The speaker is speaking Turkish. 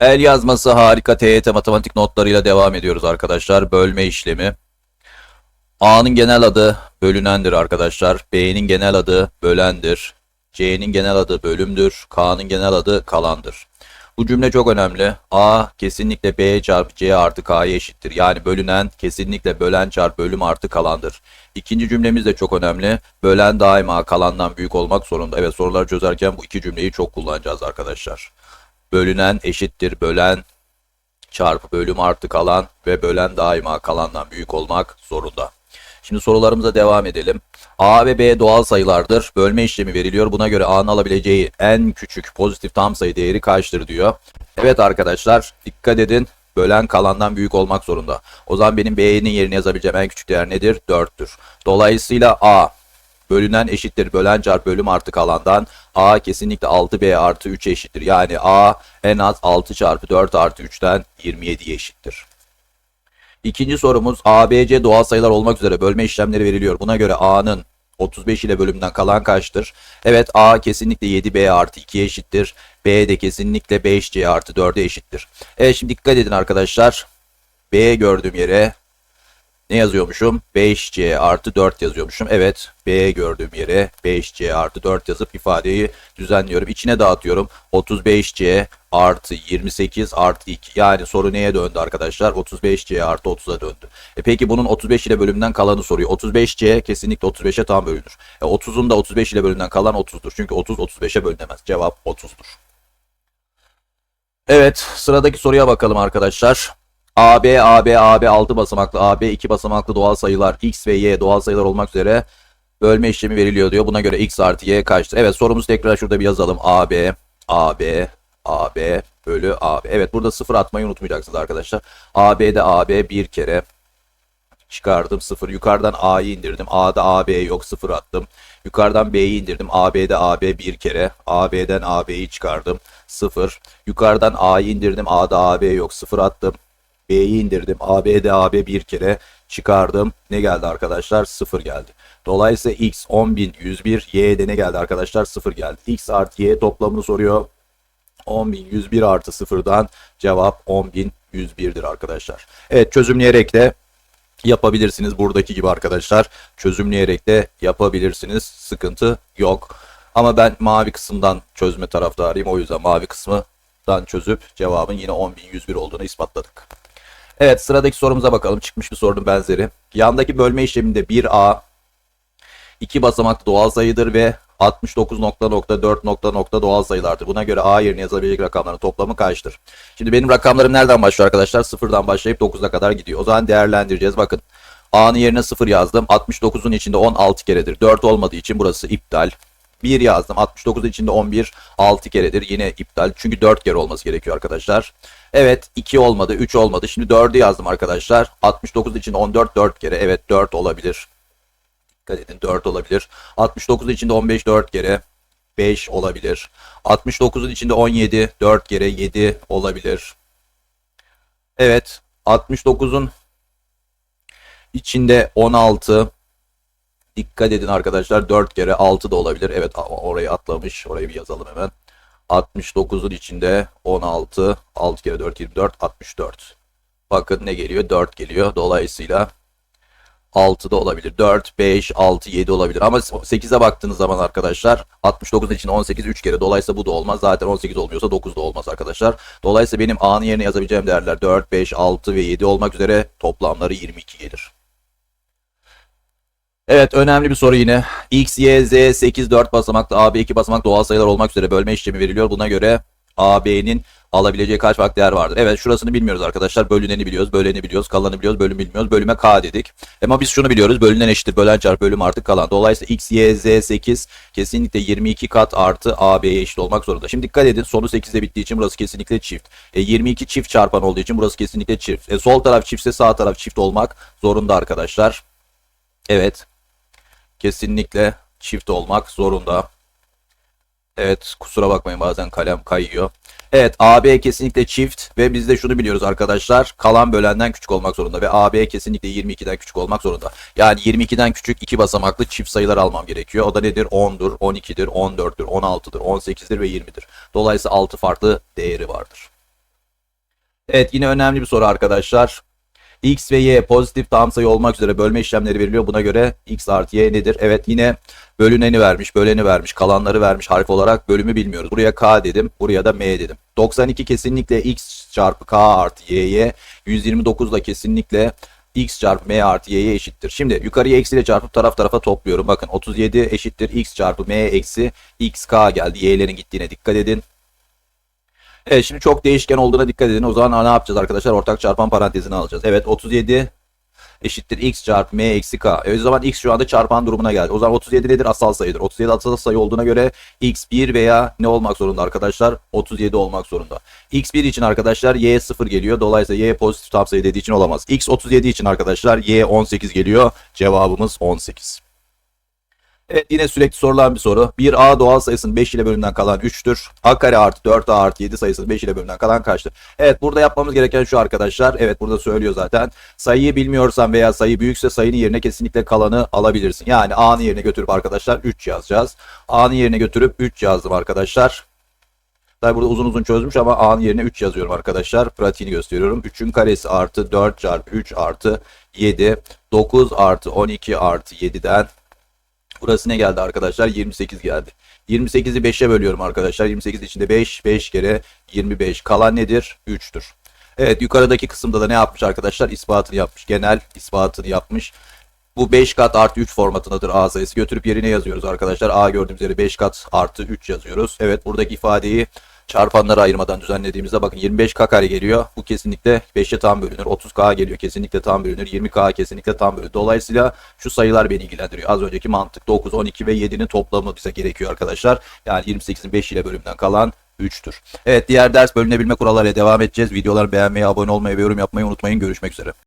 El yazması harika TYT matematik notlarıyla devam ediyoruz arkadaşlar. Bölme işlemi. A'nın genel adı bölünendir arkadaşlar. B'nin genel adı bölendir. C'nin genel adı bölümdür. K'nın genel adı kalandır. Bu cümle çok önemli. A kesinlikle B çarpı C artı K'ya eşittir. Yani bölünen kesinlikle bölen çarpı bölüm artı kalandır. İkinci cümlemiz de çok önemli. Bölen daima kalandan büyük olmak zorunda. Evet soruları çözerken bu iki cümleyi çok kullanacağız arkadaşlar. Bölünen eşittir bölen çarpı bölüm artı kalan ve bölen daima kalandan büyük olmak zorunda. Şimdi sorularımıza devam edelim. A ve B doğal sayılardır. Bölme işlemi veriliyor. Buna göre A'nın alabileceği en küçük pozitif tam sayı değeri kaçtır diyor. Evet arkadaşlar dikkat edin. Bölen kalandan büyük olmak zorunda. O zaman benim B'nin yerine yazabileceğim en küçük değer nedir? 4'tür. Dolayısıyla A bölünen eşittir. Bölen çarpı bölüm artı kalandan A kesinlikle 6B artı 3 eşittir. Yani A en az 6 çarpı 4 artı 3'ten 27'ye eşittir. İkinci sorumuz ABC doğal sayılar olmak üzere bölme işlemleri veriliyor. Buna göre A'nın 35 ile bölümden kalan kaçtır? Evet A kesinlikle 7B artı 2'ye eşittir. B de kesinlikle 5C artı 4'e eşittir. Evet şimdi dikkat edin arkadaşlar. B gördüğüm yere ne yazıyormuşum? 5C artı 4 yazıyormuşum. Evet B gördüğüm yere 5C artı 4 yazıp ifadeyi düzenliyorum. İçine dağıtıyorum. 35C artı 28 artı 2. Yani soru neye döndü arkadaşlar? 35C artı 30'a döndü. E peki bunun 35 ile bölümünden kalanı soruyor. 35C kesinlikle 35'e tam bölünür. E 30'un da 35 ile bölümünden kalan 30'dur. Çünkü 30 35'e bölünemez. Cevap 30'dur. Evet sıradaki soruya bakalım arkadaşlar. AB, AB, AB 6 basamaklı, AB 2 basamaklı doğal sayılar X ve Y doğal sayılar olmak üzere bölme işlemi veriliyor diyor. Buna göre X artı Y kaçtır? Evet sorumuz tekrar şurada bir yazalım. AB, AB, AB bölü AB. Evet burada sıfır atmayı unutmayacaksınız arkadaşlar. AB'de AB bir kere çıkardım sıfır. Yukarıdan A'yı indirdim. A'da AB yok sıfır attım. Yukarıdan B'yi indirdim. AB'de AB bir kere. AB'den AB'yi çıkardım. Sıfır. Yukarıdan A'yı indirdim. A'da AB yok sıfır attım. B'yi indirdim. AB'de AB bir kere çıkardım. Ne geldi arkadaşlar? 0 geldi. Dolayısıyla X 10.101, Y'de ne geldi arkadaşlar? 0 geldi. X artı Y toplamını soruyor. 10.101 artı 0'dan cevap 10.101'dir arkadaşlar. Evet çözümleyerek de yapabilirsiniz. Buradaki gibi arkadaşlar çözümleyerek de yapabilirsiniz. Sıkıntı yok. Ama ben mavi kısımdan çözme taraftarıyım. O yüzden mavi kısmından çözüp cevabın yine 10.101 olduğunu ispatladık. Evet sıradaki sorumuza bakalım. Çıkmış bir sorunun benzeri. Yandaki bölme işleminde 1A iki basamaklı doğal sayıdır ve 69 nokta nokta 4 nokta nokta doğal sayılardır. Buna göre A yerine yazabilecek rakamların toplamı kaçtır? Şimdi benim rakamlarım nereden başlıyor arkadaşlar? Sıfırdan başlayıp 9'a kadar gidiyor. O zaman değerlendireceğiz. Bakın A'nın yerine 0 yazdım. 69'un içinde 16 keredir. 4 olmadığı için burası iptal. 1 yazdım. 69 içinde 11 6 keredir. Yine iptal. Çünkü 4 kere olması gerekiyor arkadaşlar. Evet 2 olmadı 3 olmadı. Şimdi 4'ü yazdım arkadaşlar. 69 içinde 14 4 kere. Evet 4 olabilir. Dikkat edin 4 olabilir. 69 içinde 15 4 kere. 5 olabilir. 69'un içinde 17 4 kere 7 olabilir. Evet 69'un içinde 16 Dikkat edin arkadaşlar 4 kere 6 da olabilir. Evet orayı atlamış. Orayı bir yazalım hemen. 69'un içinde 16 6 kere 4 24 64. Bakın ne geliyor? 4 geliyor. Dolayısıyla 6 da olabilir. 4, 5, 6, 7 olabilir. Ama 8'e baktığınız zaman arkadaşlar 69'un içinde 18 3 kere. Dolayısıyla bu da olmaz. Zaten 18 olmuyorsa 9 da olmaz arkadaşlar. Dolayısıyla benim A'nın yerine yazabileceğim değerler 4, 5, 6 ve 7 olmak üzere toplamları 22 gelir. Evet önemli bir soru yine. X, Y, Z 8, 4 basamaklı AB 2 basamak doğal sayılar olmak üzere bölme işlemi veriliyor. Buna göre AB'nin alabileceği kaç farklı değer vardır? Evet şurasını bilmiyoruz arkadaşlar. Bölüneni biliyoruz, böleni biliyoruz, kalanı biliyoruz, bölüm bilmiyoruz. Bölüme K dedik. Ama biz şunu biliyoruz. Bölünen eşittir. Bölen çarpı bölüm artı kalan. Dolayısıyla X, Y, Z 8 kesinlikle 22 kat artı AB'ye eşit olmak zorunda. Şimdi dikkat edin. Sonu 8'de bittiği için burası kesinlikle çift. E, 22 çift çarpan olduğu için burası kesinlikle çift. E, sol taraf çiftse sağ taraf çift olmak zorunda arkadaşlar. Evet. Kesinlikle çift olmak zorunda. Evet kusura bakmayın bazen kalem kayıyor. Evet AB kesinlikle çift ve biz de şunu biliyoruz arkadaşlar. Kalan bölenden küçük olmak zorunda ve AB kesinlikle 22'den küçük olmak zorunda. Yani 22'den küçük iki basamaklı çift sayılar almam gerekiyor. O da nedir? 10'dur, 12'dir, 14'tür, 16'dır, 18'dir ve 20'dir. Dolayısıyla 6 farklı değeri vardır. Evet yine önemli bir soru arkadaşlar. X ve Y pozitif tam sayı olmak üzere bölme işlemleri veriliyor. Buna göre X artı Y nedir? Evet yine bölüneni vermiş, böleni vermiş, kalanları vermiş harf olarak bölümü bilmiyoruz. Buraya K dedim, buraya da M dedim. 92 kesinlikle X çarpı K artı Y'ye, 129 da kesinlikle X çarpı M artı Y'ye eşittir. Şimdi yukarıya eksiyle çarpıp taraf tarafa topluyorum. Bakın 37 eşittir X çarpı M eksi XK geldi. Y'lerin gittiğine dikkat edin. Evet şimdi çok değişken olduğuna dikkat edin. O zaman ne yapacağız arkadaşlar? Ortak çarpan parantezini alacağız. Evet 37 eşittir x çarpı m eksi k. E, o zaman x şu anda çarpan durumuna geldi. O zaman 37 nedir? Asal sayıdır. 37 asal sayı olduğuna göre x 1 veya ne olmak zorunda arkadaşlar? 37 olmak zorunda. x 1 için arkadaşlar y 0 geliyor. Dolayısıyla y pozitif tam sayı dediği için olamaz. x 37 için arkadaşlar y 18 geliyor. Cevabımız 18. Evet yine sürekli sorulan bir soru. Bir A doğal sayısının 5 ile bölümünden kalan 3'tür. A kare artı 4A artı 7 sayısının 5 ile bölümünden kalan kaçtır? Evet burada yapmamız gereken şu arkadaşlar. Evet burada söylüyor zaten. Sayıyı bilmiyorsan veya sayı büyükse sayının yerine kesinlikle kalanı alabilirsin. Yani A'nın yerine götürüp arkadaşlar 3 yazacağız. A'nın yerine götürüp 3 yazdım arkadaşlar. Tabi burada uzun uzun çözmüş ama A'nın yerine 3 yazıyorum arkadaşlar. Pratiğini gösteriyorum. 3'ün karesi artı 4 çarpı 3 artı 7. 9 artı 12 artı 7'den Burası ne geldi arkadaşlar? 28 geldi. 28'i 5'e bölüyorum arkadaşlar. 28 içinde 5, 5 kere 25. Kalan nedir? 3'tür. Evet yukarıdaki kısımda da ne yapmış arkadaşlar? İspatını yapmış. Genel ispatını yapmış. Bu 5 kat artı 3 formatındadır A sayısı. Götürüp yerine yazıyoruz arkadaşlar. A gördüğümüz yere 5 kat artı 3 yazıyoruz. Evet buradaki ifadeyi çarpanlara ayırmadan düzenlediğimizde bakın 25k kare geliyor. Bu kesinlikle 5'e tam bölünür. 30k geliyor kesinlikle tam bölünür. 20k kesinlikle tam bölünür. Dolayısıyla şu sayılar beni ilgilendiriyor. Az önceki mantık 9, 12 ve 7'nin toplamı bize gerekiyor arkadaşlar. Yani 28'in 5 ile bölümden kalan 3'tür. Evet diğer ders bölünebilme kurallarıyla devam edeceğiz. Videoları beğenmeyi, abone olmayı ve yorum yapmayı unutmayın. Görüşmek üzere.